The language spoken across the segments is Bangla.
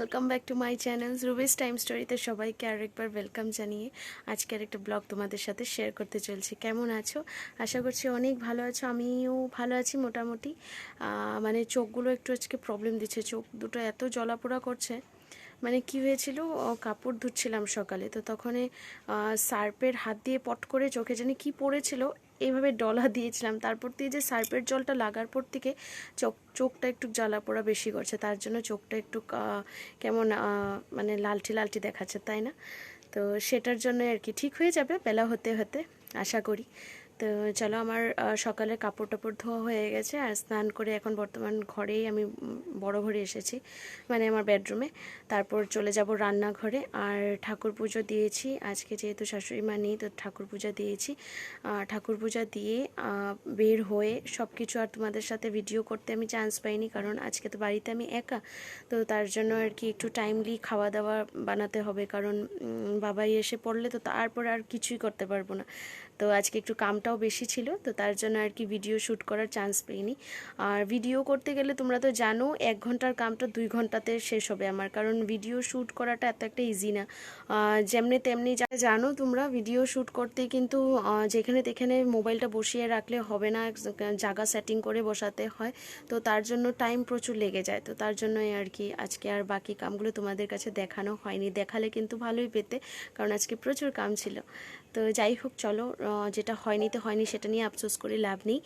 Welcome back to my channel Rubi's time স্টোরিতে সবাইকে আরেকবার ওয়েলকাম জানিয়ে আজকে আর একটা ব্লগ তোমাদের সাথে শেয়ার করতে চলছি। কেমন আছো? আশা করছি অনেক ভালো আছো। আমিও ভালো আছি মোটামুটি। মানে চোখগুলো একটু আজকে প্রবলেম দিচ্ছে। চোখ দুটো এত জ্বলাপোড়া করছে। মানে কি হয়েছিল? কাপড় ধুচ্ছিলাম সকালে। তো তখন সার্পের হাত দিয়ে পট করে চোখে জানি কি পড়েছিল। এইভাবে ডলা দিয়েছিলাম। তারপর দিয়ে যে সার্পের জলটা লাগার পর থেকে চোখ, চোখটা একটু জ্বালা পোড়া বেশি করছে। তার জন্য চোখটা একটু কেমন মানে লালটি লালটি দেখাচ্ছে, তাই না? তো সেটার জন্য আর কি। ঠিক হয়ে যাবে, বেলা হতে হতে, আশা করি। তো চলো আমার সকালে কাপড় টাপড় ধোয়া হয়ে গেছে আর স্নান করে এখন বর্তমান ঘরেই আমি বড় ঘরে এসেছি মানে আমার বেডরুমে। তারপর চলে যাব রান্নাঘরে আর ঠাকুর পুজো দিয়েছি। আজকে যেহেতু শাশুড়ি মা নেই, তো ঠাকুর পূজা দিয়েছি। ঠাকুর পূজা দিয়ে বের হয়ে সব কিছু আর তোমাদের সাথে ভিডিও করতে আমি চান্স পাইনি কারণ আজকে তো বাড়িতে আমি একা। তো তার জন্য আর কি একটু টাইমলি খাওয়া দাওয়া বানাতে হবে কারণ বাবাই এসে পড়লে তো তারপর আর কিছুই করতে পারব না। তো আজকে একটু কামটাও বেশি ছিল, তো তার জন্য আর কি ভিডিও শ্যুট করার চান্স পেইনি। আর ভিডিও করতে গেলে তোমরা তো জানো, এক ঘণ্টার কামটা দুই ঘন্টাতে শেষ হবে আমার, কারণ ভিডিও শ্যুট করাটা এত একটা ইজি না। যেমনি তেমনি যা জানো তোমরা ভিডিও শ্যুট করতে কিন্তু যেখানে তেখানে মোবাইলটা বসিয়ে রাখলে হবে না জায়গা সেটিং করে বসাতে হয়, তো তার জন্য টাইম প্রচুর লেগে যায়। তো তার জন্যই আর কি আজকে আর বাকি কামগুলো তোমাদের কাছে দেখানো হয়নি। দেখালে কিন্তু ভালোই পেতে, কারণ আজকে প্রচুর কাম ছিল। তো যাই হোক চলো যেটা হয়নি তো হয়নি সেটা নিয়ে আফসোস করে লাভ নেই।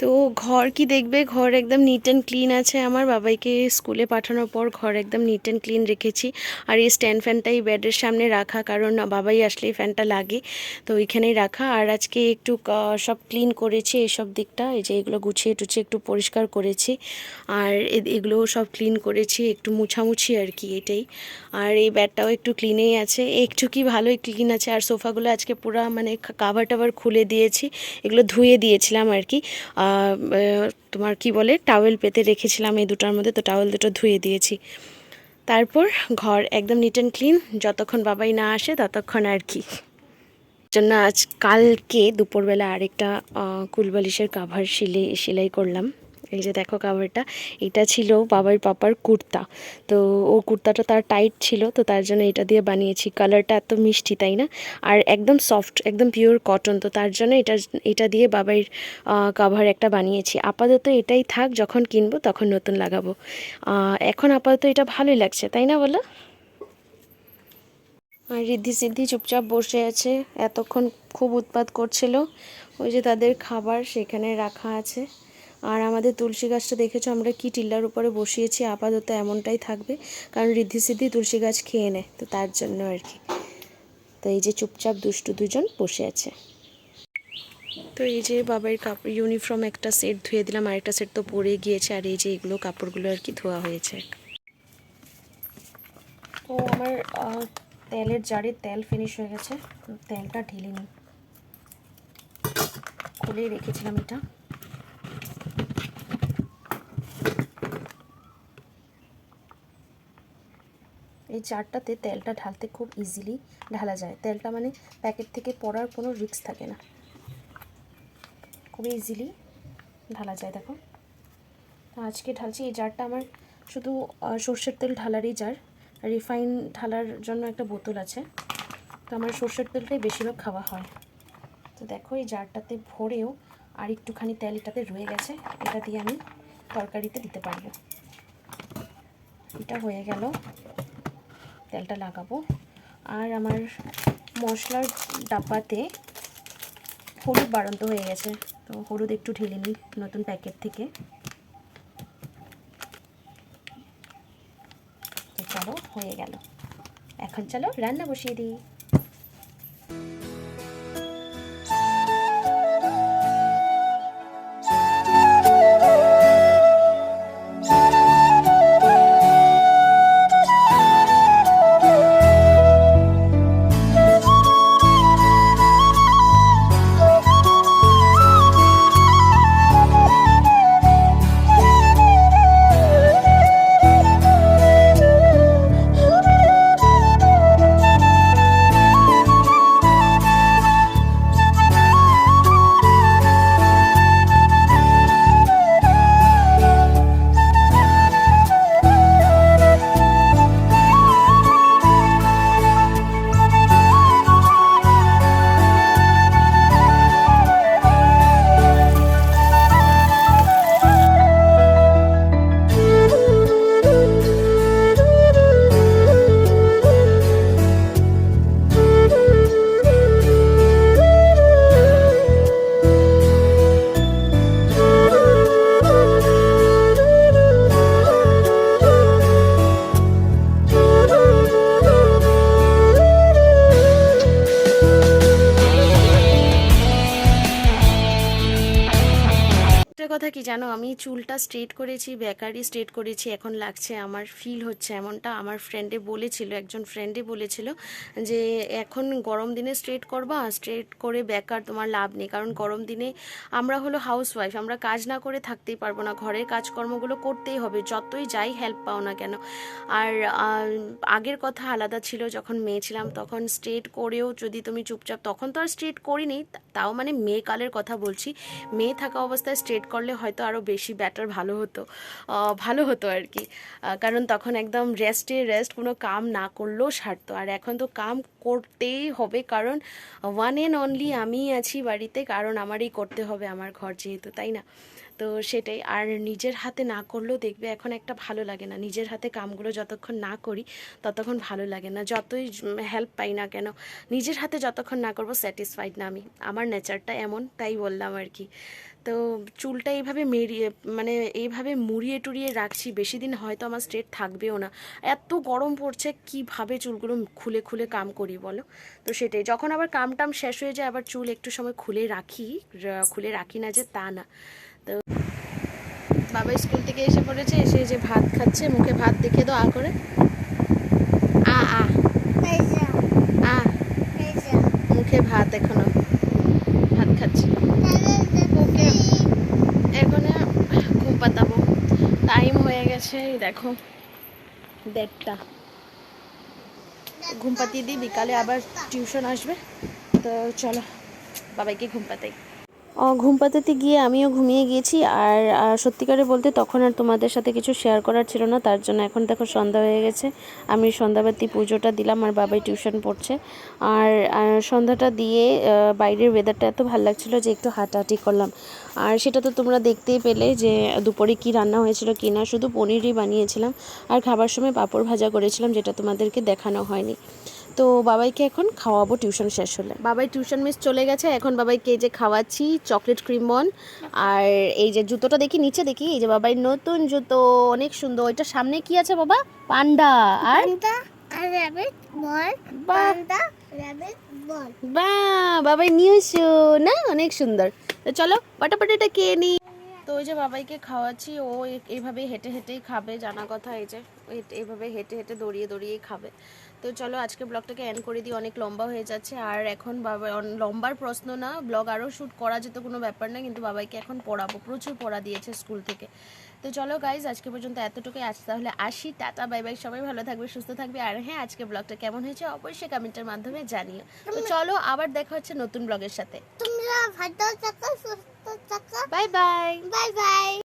তো ঘর কি দেখবে? ঘর একদম নিট অ্যান্ড ক্লিন আছে। আমার বাবাইকে স্কুলে পাঠানোর পর ঘর একদম নিট অ্যান্ড ক্লিন রেখেছি। আর এই স্ট্যান্ড ফ্যানটাই বেডের সামনে রাখা, কারণ বাবাই আসলে এই ফ্যানটা লাগে। তো ওইখানেই রাখা। আর আজকে একটু সব ক্লিন করেছি এইসব দিকটা। এই যে এগুলো গুছিয়ে টুছিয়ে একটু পরিষ্কার করেছি। আর এগুলো সব ক্লিন করেছি, একটু মুছামুছি আর কি এটাই। আর এই ব্যাডটাও একটু ক্লিনেই আছে। একটু কি ভালোই ক্লিন আছে। আর সোফাগুলো আজকে পুরো মানে কাভার টাভার খুলে দিয়েছি। এগুলো ধুয়ে দিয়েছিলাম আর কি। তোমার কি বলে টাওয়েল পেতে রেখেছিলাম এই দুটার মধ্যে, তো টাওয়েল দুটো ধুয়ে দিয়েছি। তারপর ঘর একদম নিট অ্যান্ড ক্লিন যতক্ষণ বাবাই না আসে ততক্ষণ আর কি। জন্য আজ কালকে দুপুরবেলা আরেকটা কুলবালিশের কাভার সিলাই সেলাই করলাম। এই যে দেখো কাভারটা এটা ছিল বাবার পাপার কুর্তা। তো ও কুর্তাটা তার টাইট ছিল, তো তার জন্য এটা দিয়ে বানিয়েছি। কালারটা এত মিষ্টি, তাই না? আর একদম সফট একদম পিওর কটন তো তার জন্য এটা এটা দিয়ে বাবার কাভার একটা বানিয়েছি। আপাতত এটাই থাক, যখন কিনবো তখন নতুন লাগাবো। এখন আপাতত এটা ভালোই লাগছে, তাই না বলো? আর রিদ্ধি সিদ্ধি চুপচাপ বসে আছে, এতক্ষণ খুব উৎপাত করছিল। ওই যে তাদের খাবার সেখানে রাখা আছে। আর আমাদের তুলসী গাছটা দেখেছ, আমরা কি টিল্লার উপরে বসিয়েছি, আপাতত এমনটাই থাকবে। কারণ রিদ্ধি সিদ্ধি তুলসী গাছ খেয়ে নেয় তো তার জন্য আর কি। তো এই যে চুপচাপ দুষ্টু দুজন বসে আছে। তো এই যে বাবার কাপড় ইউনিফর্ম একটা সেট ধুয়ে দিলাম আর একটা সেট তো পরে গিয়েছে, আর এই যে এগুলো কাপড়গুলো আর কি ধোয়া হয়েছে। তো আমার তেলের জারে তেল ফিনিশ হয়ে গেছে, তেলটা ঢেলে নিই। খুলেই রেখেছিলাম এটা। এই চারটাতে তেলটা ঢালতে খুব ইজিলি ঢালা যায়। তেলটা মানে প্যাকেট থেকে পড়ার কোনো রিস্ক থাকে না। খুবই ইজিলি ঢালা যায়, দেখো। আজকে ঢালছি, এই জারটা আমার শুধু সর্ষের তেল ঢালারই জার। রিফাইন ঢালার জন্য একটা বোতল আছে। তো আমার সর্ষের তেলটাই বেশিরভাগ খাওয়া হয়। তো দেখো, এই জারটাতে ভরেও আর একটুখানি তেল এটাতে রয়ে গেছে। এটা দিয়ে আমি তরকারিতে দিতে পারব। এটা হয়ে গেল। তেলটা লাগাবো। আর আমার মশলার ডাব্বাতে হলুদ বাড়ন্ত হয়ে গেছে, তো হলুদ একটু ঢেলে নিই নতুন প্যাকেট থেকে। চলো, হয়ে গেল। এখন চলো রান্না বসিয়ে দিই। কথা কি জানো? আমি চুলটা স্ট্রেট করেছি, বেকারি স্ট্রেট করেছি, এখন লাগছে আমার ফিল হচ্ছে এমনটা। আমার ফ্রেন্ডে বলেছিল, একজন ফ্রেন্ডে বলেছিল যে, এখন গরম দিনে স্ট্রেট করবা স্ট্রেট করে বেকার তোমার লাভ নেই। কারণ গরম দিনে আমরা হলো হাউস ওয়াইফ আমরা কাজ না করে থাকতেই পারব না। ঘরের কাজকর্মগুলো করতেই হবে, যতই যাই হেল্প পাও না কেন। আর আগের কথা আলাদা ছিল, যখন মেয়ে ছিলাম, তখন স্ট্রেট করেও যদি তুমি চুপচাপ, তখন তো আর স্ট্রেট করিনি। তাও মানে মেয়ে কালের কথা বলছি। মেয়ে থাকা অবস্থায় স্ট্রেট করলে হয়তো আরও বেশি ব্যাটার ভালো হতো। ভালো হতো আর কি কারণ তখন একদম রেস্টে রেস্ট কোনো কাম না করলেও সারতো। আর এখন তো কাম করতেই হবে, কারণ ওয়ান অ্যান্ড অনলি আমিই আছি বাড়িতে, কারণ আমারই করতে হবে আমার ঘর যেহেতু, তাই না? তো সেটাই। আর নিজের হাতে না করলেও দেখবে এখন একটা ভালো লাগে না। নিজের হাতে কামগুলো যতক্ষণ না করি, ততক্ষণ ভালো লাগে না। যতই হেল্প পাই না কেন, নিজের হাতে যতক্ষণ না করব স্যাটিসফাইড না আমি। আমার নেচারটা এমন, তাই বললাম আর কি তো চুলটা এইভাবে মেরিয়ে মানে এইভাবে মুড়িয়ে টুড়িয়ে রাখছি বেশি দিন হয়তো আমার স্ট্রেট থাকবেও না। এত গরম পড়ছে কীভাবে চুলগুলো খুলে খুলে কাম করি বলো? তো সেটাই যখন আবার কাম টাম শেষ হয়ে যায় আবার চুল একটু সময় খুলে রাখি খুলে রাখি না যে তা না। তো বাবা স্কুল থেকে এসে পড়েছে এসে যে ভাত খাচ্ছে মুখে ভাত দেখে দাও আ করে। আ আ। আ। মুখে ভাত এখনও ভাত খাচ্ছে ওকে এখন ঘুম পাতাবো এই দেখো। দেড়টা। ঘুম পাতিয়ে দিই, বিকালে আবার টিউশন আসবে। তো চলো, বাবাইকে ঘুম পাতাই ঘুম পাতাতে গিয়ে আমিও ঘুমিয়ে গিয়েছি আর সত্যিকারে বলতে তখন আর তোমাদের সাথে কিছু শেয়ার করার ছিল না, তার জন্য এখন দেখো সন্ধ্যা হয়ে গেছে। আমি সন্ধ্যাবাতি পুজোটা দিলাম আর বাবাই টিউশন পড়ছে। আর সন্ধ্যাটা দিয়ে বাইরের ওয়েদারটা এত ভালো লাগছিল যে একটু হাঁটাহাঁটি করলাম। আর সেটা তো তোমরা দেখতেই পেলে যে দুপুরে কি রান্না হয়েছিল কি না, শুধু পনিরই বানিয়েছিলাম। আর খাবার সময় পাঁপড় ভাজা করেছিলাম, যেটা তোমাদেরকে দেখানো হয়নি। তো বাবাইকে এখন খাওয়াবো টিউশন শেষ হলে। বাবাই টিউশন মিস চলে গেছে এখন বাবাইকে এই যে খাওয়াচ্ছি চকলেট ক্রিম বন। আর এই যে জুতোটা দেখি নিচে দেখি এই যে বাবাই নতুন জুতো অনেক সুন্দর। ওইটা সামনে কি আছে বাবা? পান্ডা। আর? rabbit ball বাহ। panda rabbit ball বা বাবাই নিউ শু না? অনেক সুন্দর। তো চলো পটাপটিটা কে নি। তো ওই যে বাবাইকে খাওয়াচ্ছি ও এইভাবে হেঁটে হেঁটেই খাবে জানা কথা এই যে ওই এইভাবে হেঁটে হেঁটে দৌড়িয়ে দৌড়িয়েই খাবে। তো চলো আজকে ব্লগটাকে এন্ড করে দিই অনেক লম্বা হয়ে যাচ্ছে। আর এখন বাবা লম্বার প্রশ্ন না ব্লগ আরও শ্যুট করা যেত কোনো ব্যাপার না কিন্তু বাবাইকে এখন পড়াবো প্রচুর পড়া দিয়েছে স্কুল থেকে। তো চলো গাইজ আজকে পর্যন্ত এতটুকুই আজ তাহলে আসি টাটা বাই বাই সবাই ভালো থাকবে সুস্থ থাকবে। আর হ্যাঁ আজকে ব্লগটা কেমন হয়েছে অবশ্যই কমেন্টের মাধ্যমে জানিও। তো চলো আবার দেখা হচ্ছে নতুন ব্লগের সাথে। তোমরা ভালো থাকো সুস্থ থাকো। Bye bye bye bye